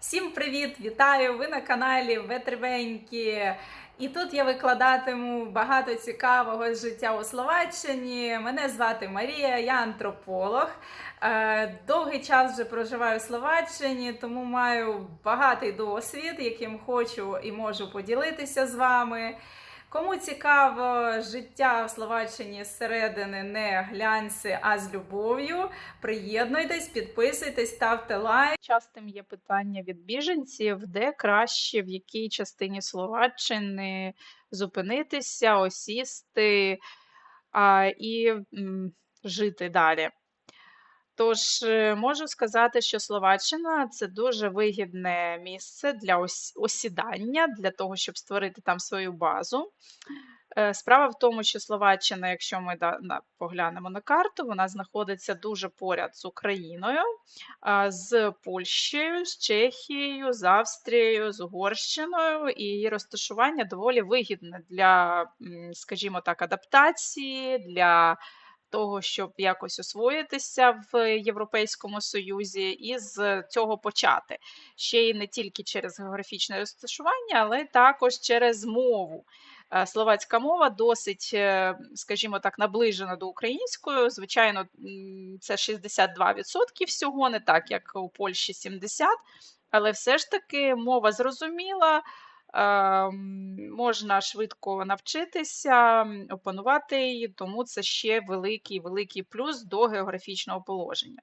Всім привіт! Вітаю! Ви на каналі Ветривенькі. І тут я викладатиму багато цікавого з життя у Словаччині. Мене звати Марія, я антрополог. Е, Довгий час вже проживаю в Словаччині, тому маю багатий досвід, яким хочу і можу поділитися з вами. Кому цікаво життя в Словаччині зсередини не гляньте, а з любов'ю. Приєднуйтесь, підписуйтесь, ставте лайк. Частим є питання від біженців, де краще, в якій частині Словаччини зупинитися, осісти а, і м, жити далі. Тож е, можу сказати, що Словаччина це дуже вигідне місце для осідання, для того, щоб створити там свою базу. Е, Справа в тому, що Словаччина, якщо ми поглянемо на карту, вона знаходиться дуже поряд з Україною, з Польщею, з Чехією, з Австрією, з Угорщиною, і її розташування доволі вигідне для, скажімо так, адаптації, для того, щоб якось освоїтися в Європейському Союзі, і з цього почати. Ще й не тільки через географічне розташування, але також через мову. Е, Словацька мова досить, е, скажімо так, наближена до української. Звичайно, це 62% всього, не так, як у Польщі 70%, але все ж таки мова зрозуміла, можна швидко навчитися, опанувати її, тому це ще великий великий плюс до географічного положення.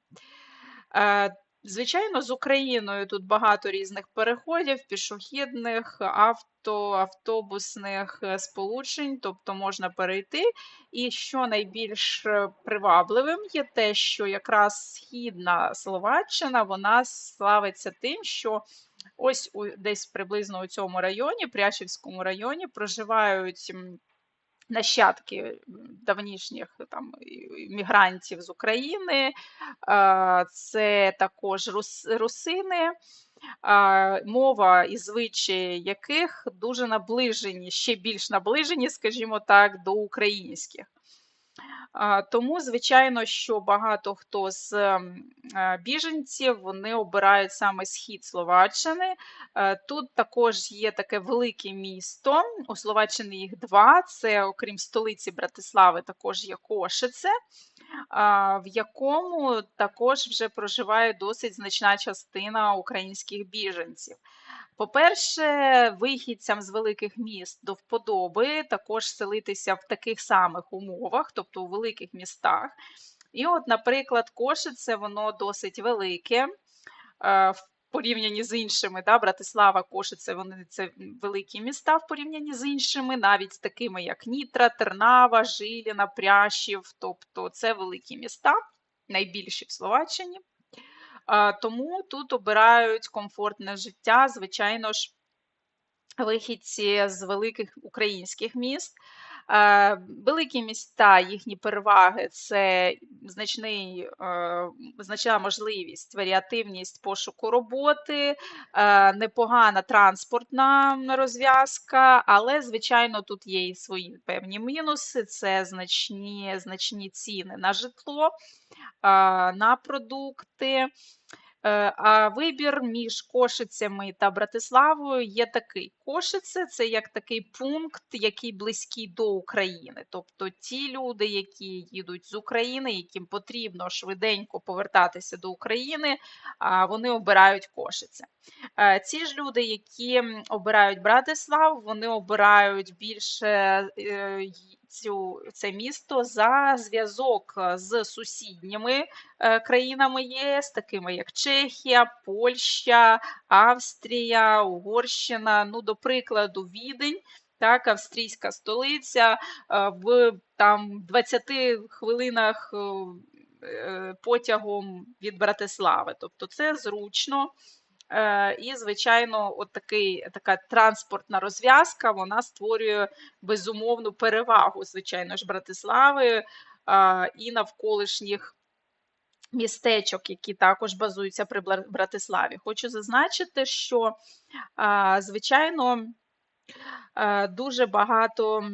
Е, Звичайно, з Україною тут багато різних переходів, пішохідних, авто, автобусних е, сполучень, тобто можна перейти. І що найбільш е, привабливим є те, що якраз східна Словаччина вона славиться тим, що ось у, десь приблизно у цьому районі, Пряшівському районі, проживають. Нащадки давнішніх там мігрантів з України, це також русини, мова і звичаї яких дуже наближені, ще більш наближені, скажімо так, до українських. Тому, звичайно, що багато хто з е, біженців вони обирають саме схід Словаччини. Е, Тут також є таке велике місто. У Словаччини їх два. Це, окрім столиці Братислави, також є Кошице, в якому також вже проживає досить значна частина українських біженців. По-перше, вихідцям з великих міст до вподоби також селитися в таких самих умовах, тобто у великих містах. І от, наприклад, Кошице, воно досить велике. е, В порівнянні з іншими, да, Братислава, Кошице, вони це великі міста в порівнянні з іншими, навіть такими, як Нітра, Тернава, Жиліна, Прящів. Тобто це великі міста, найбільші в Словаччині. Тому тут обирають комфортне життя, звичайно ж, вихідці з великих українських міст. Е, Великі міста, їхні переваги це значний, е, значна можливість, варіативність пошуку роботи, е, непогана транспортна розв'язка, але, звичайно, тут є і свої певні мінуси: це значні, значні ціни на житло, на продукти. Е, А вибір між Кошицями та Братиславою є такий: Кошице це як такий пункт, який близький до України. Тобто ті люди, які їдуть з України, яким потрібно швиденько повертатися до України, вони обирають Кошице. Е, Ці ж люди, які обирають Братислав, вони обирають більше е, цю, це місто за зв'язок е, з сусідніми е, країнами ЄС, такими як Чехія, Польща, Австрія, Угорщина. Ну, до прикладу, Відень. Так, австрійська столиця е, в там 20 хвилинах потягом від Братислави. Тобто це зручно. Е, І, звичайно, от такий, така транспортна розв'язка вона створює безумовну перевагу, звичайно ж, Братислави і навколишніх містечок, які також базуються при Братиславі. Хочу зазначити, що, звичайно, Е, Дуже багато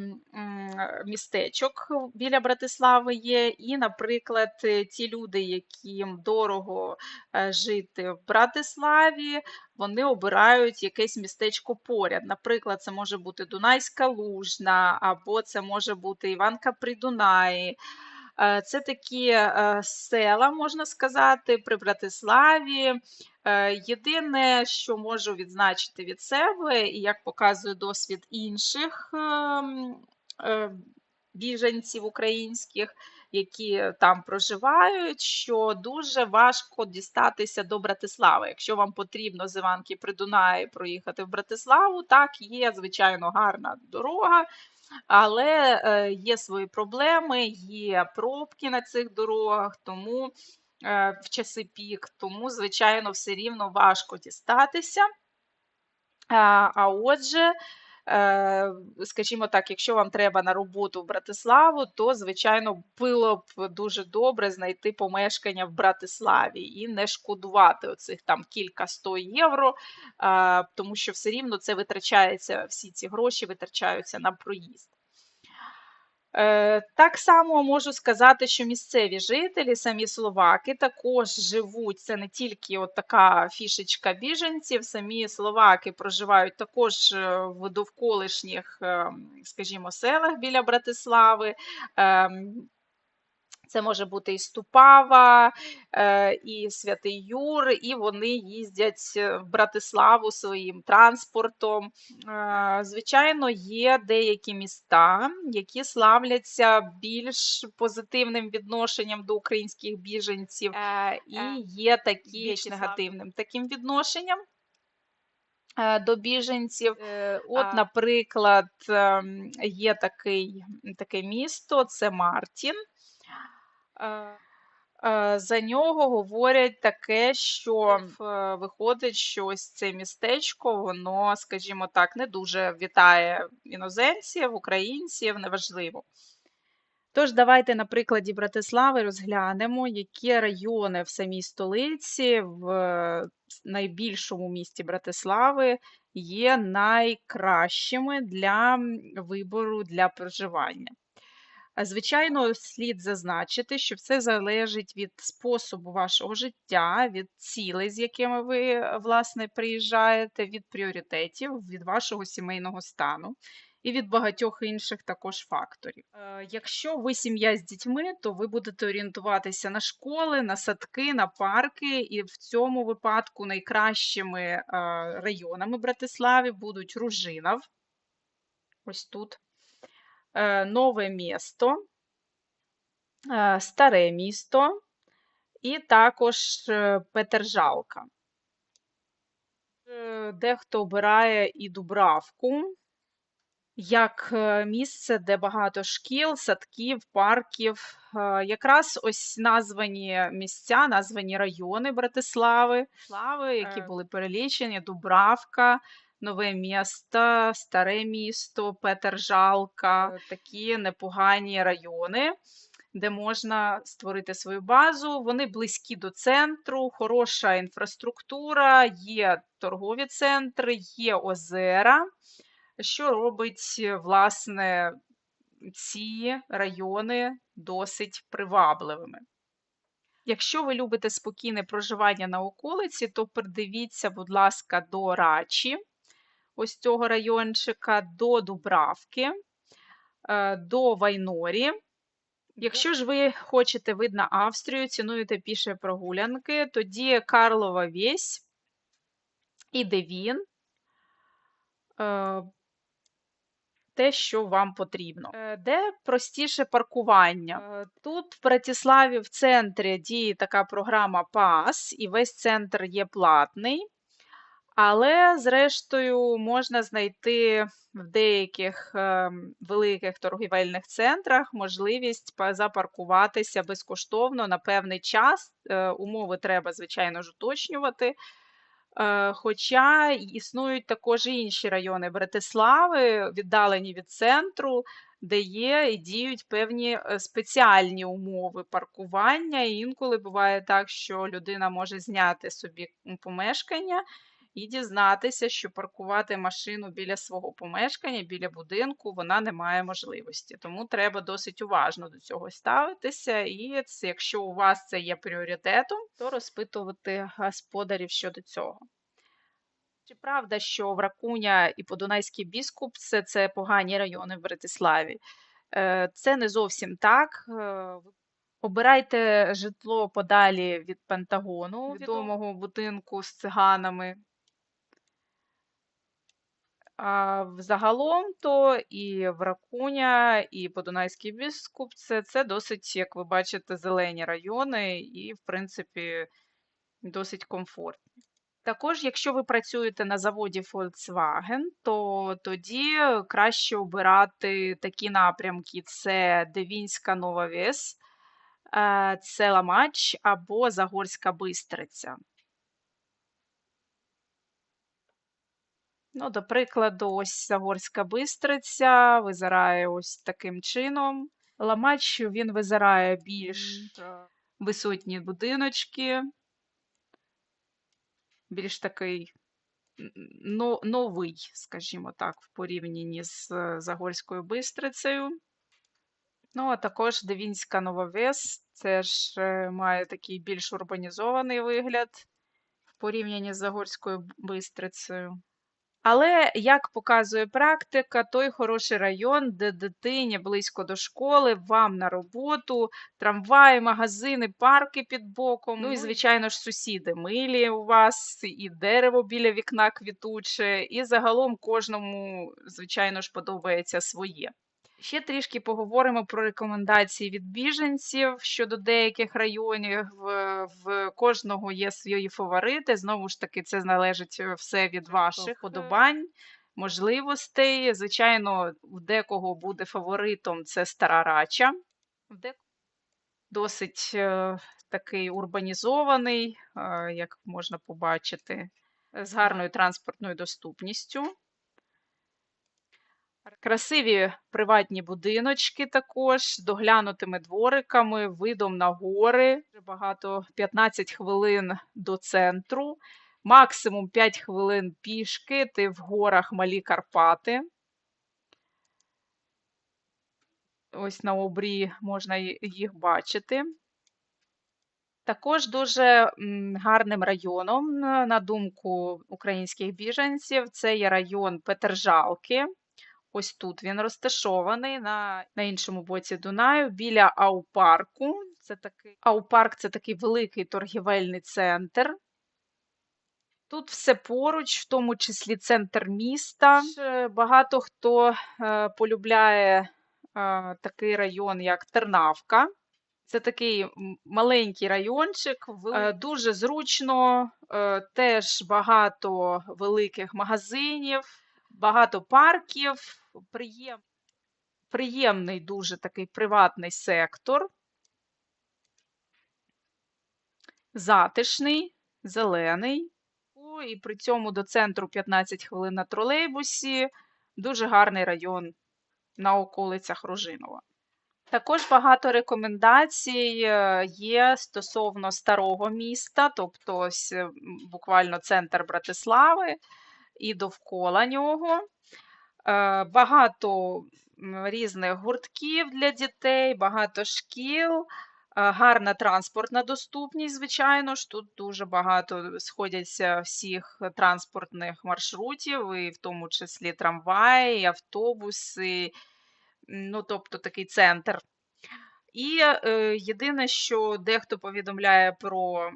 містечок біля Братислави є, і, наприклад, е, ті люди, яким дорого е, жити в Братиславі, вони обирають якесь містечко поряд. Наприклад, це може бути Дунайська Лужна, або це може бути Іванка при Дунаї. Е, Це такі е, села, можна сказати, при Братиславі. Е, Єдине, що можу відзначити від себе, і як показує досвід інших ем, е, біженців українських, які там проживають, що дуже важко дістатися до Братислави. Якщо вам потрібно з Іванки при Дунаї проїхати в Братиславу, так є звичайно гарна дорога. Але е, є свої проблеми, є пробки на цих дорогах, тому в часи пік, тому, звичайно, все рівно важко дістатися. А, а отже, е, скажімо так, якщо вам треба на роботу в Братиславу, то, звичайно, було б дуже добре знайти помешкання в Братиславі і не шкодувати оцих там кілька сто євро, тому що все рівно це витрачається, всі ці гроші витрачаються на проїзд. Е, Так само можу сказати, що місцеві жителі, самі словаки, також живуть. Це не тільки от така фішечка біженців, самі словаки проживають також е, в довколишніх, ем, скажімо, селах біля Братислави. Це може бути і Ступава, е, і Святий Юр, і вони їздять е, в Братиславу своїм транспортом. Е, Звичайно, є деякі міста, які славляться більш позитивним відношенням до українських біженців, і є такі більш негативним таким відношенням. До біженців, от, наприклад, ем, є такий, таке місто, це Мартін. За нього говорять таке, що е, виходить, що ось це містечко, воно, скажімо так, не дуже вітає іноземців, українців, неважливо. Тож, давайте на прикладі Братислави розглянемо, які райони в самій столиці, в е, найбільшому місті Братислави, є найкращими для вибору для проживання. А, Звичайно, слід зазначити, що все залежить від способу вашого життя, від цілей, з якими ви, е, власне, приїжджаєте, від пріоритетів, від вашого сімейного стану і від багатьох інших також факторів. Е, Якщо ви сім'я з дітьми, то ви будете орієнтуватися на школи, на садки, на парки, і в цьому випадку найкращими е, районами Братислави будуть Ружинов, ось тут е, нове місто, е, старе місто і також е, Петержалка. Е, Дехто обирає і Дубравку як е, місце, де багато шкіл, садків, парків. Е, Якраз ось названі місця, названі райони Братислави, Слави, які Е. були перелічені: Дубравка, Нове місто, Старе місто, Петержалка. Такі непогані райони, де можна створити свою базу. Вони близькі до центру, хороша інфраструктура, є торгові центри, є озера що робить, власне, ці райони досить привабливими. Якщо ви любите спокійне проживання на околиці, то придивіться, будь ласка, до Рачі, ось цього райончика, до Дубравки, е, до Вайнорі. Якщо ж ви хочете вид на Австрію, цінуєте піше прогулянки, тоді Карлова Весь і Девін. Е, те, що вам потрібно. Е, Де простіше паркування? Тут в Братиславі в центрі діє така програма ПАС, і весь центр є платний. Але, зрештою, можна знайти в деяких е, великих торгівельних центрах можливість запаркуватися безкоштовно на певний час. Е, Умови треба, звичайно ж, уточнювати. Е, Хоча існують також і інші райони Братислави, віддалені від центру, де є і діють певні е, спеціальні умови паркування. І інколи буває так, що людина може зняти собі помешкання і дізнатися, що паркувати машину біля свого помешкання, біля будинку, вона не має можливості. Тому треба досить уважно до цього ставитися. І це, якщо у вас це є пріоритетом, то розпитувати господарів щодо цього. Чи правда, що Вракуня і Подунайський біскуп це, це погані райони в Братиславі? Е, Це не зовсім так. Е, Обирайте житло подалі від Пентагону, відомого будинку з циганами. А взагалом то і Вракуня, і Подунайський біскуп це, це досить, як ви бачите, зелені райони і, в принципі, досить комфортні. Також, якщо ви працюєте на заводі Volkswagen, то тоді краще обирати такі напрямки: це Девінська Нова Вес, е, це Ламач або Загорська Бистриця. Ну, до прикладу, ось Загорська Бистриця визирає ось таким чином. Ламач він визирає більш висотні будиночки, більш такий но- новий, скажімо так, в порівнянні з е, Загорською Бистрицею. Ну, а також Девінська Нововес теж е, має такий більш урбанізований вигляд в порівнянні з Загорською Бистрицею. Але, як показує практика, той хороший район, де дитині близько до школи, вам на роботу, трамваї, магазини, парки під боком. Ну і, звичайно ж, сусіди милі у вас, і дерево біля вікна квітуче, і загалом кожному, звичайно ж, подобається своє. Ще трішки поговоримо про рекомендації від біженців щодо деяких районів. В, кожного є свої фаворити. Знову ж таки, це залежить е, все від ваших вподобань, можливостей. Звичайно, в декого буде фаворитом це стара рача. Досить е, такий урбанізований, е, як можна побачити, з гарною транспортною доступністю. Красиві приватні будиночки також, з доглянутими двориками, видом на гори. Багато 15 хвилин до центру, максимум 5 хвилин пішки, ти в горах Малі Карпати. Ось на обрі можна їх бачити. Також дуже гарним районом, на думку українських біженців, це є район Петержалки. Ось тут він розташований на, на іншому боці Дунаю, біля Аупарку. Це такий, Аупарк це такий великий торгівельний центр. Тут все поруч, в тому числі центр міста. Багато хто е, полюбляє е, такий район, як Тернавка. Це такий маленький райончик, е, дуже зручно, е, теж багато великих магазинів, багато парків, приєм... приємний дуже такий приватний сектор, затишний, зелений. О, І при цьому до центру 15 хвилин на тролейбусі. Дуже гарний район на околицях Рожинова. Також багато рекомендацій е, є стосовно старого міста, тобто ось буквально центр Братислави і довкола нього. Е, Багато різних гуртків для дітей, багато шкіл, е, гарна транспортна доступність, звичайно ж. Тут дуже багато сходяться всіх транспортних маршрутів, і в тому числі трамваї, автобуси, ну, тобто такий центр. І е, єдине, що дехто повідомляє про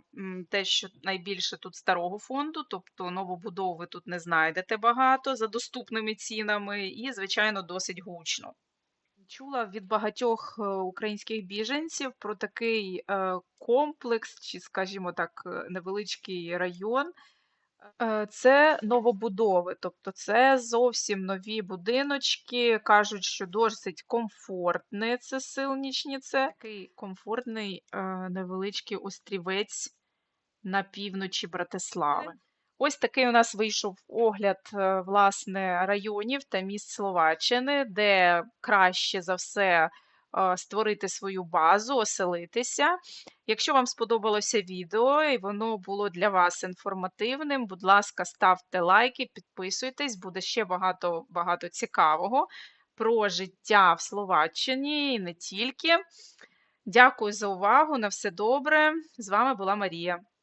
те, що найбільше тут старого фонду, тобто новобудов ви тут не знайдете багато за доступними цінами, і, звичайно, досить гучно. Чула від багатьох е, українських біженців про такий е, комплекс, чи, скажімо так, невеличкий район. Е, Це новобудови, тобто це зовсім нові будиночки. Кажуть, що досить комфортне це Силнічніце. Такий комфортний е, невеличкий острівець на півночі Братислави. Ось такий у нас вийшов огляд е, власне районів та міст Словаччини, де краще за все створити свою базу, оселитися. Якщо вам сподобалося відео і воно було для вас інформативним, будь ласка, ставте лайки, підписуйтесь, буде ще багато, багато цікавого про життя в Словаччині і не тільки. Дякую за увагу. На все добре. З вами була Марія.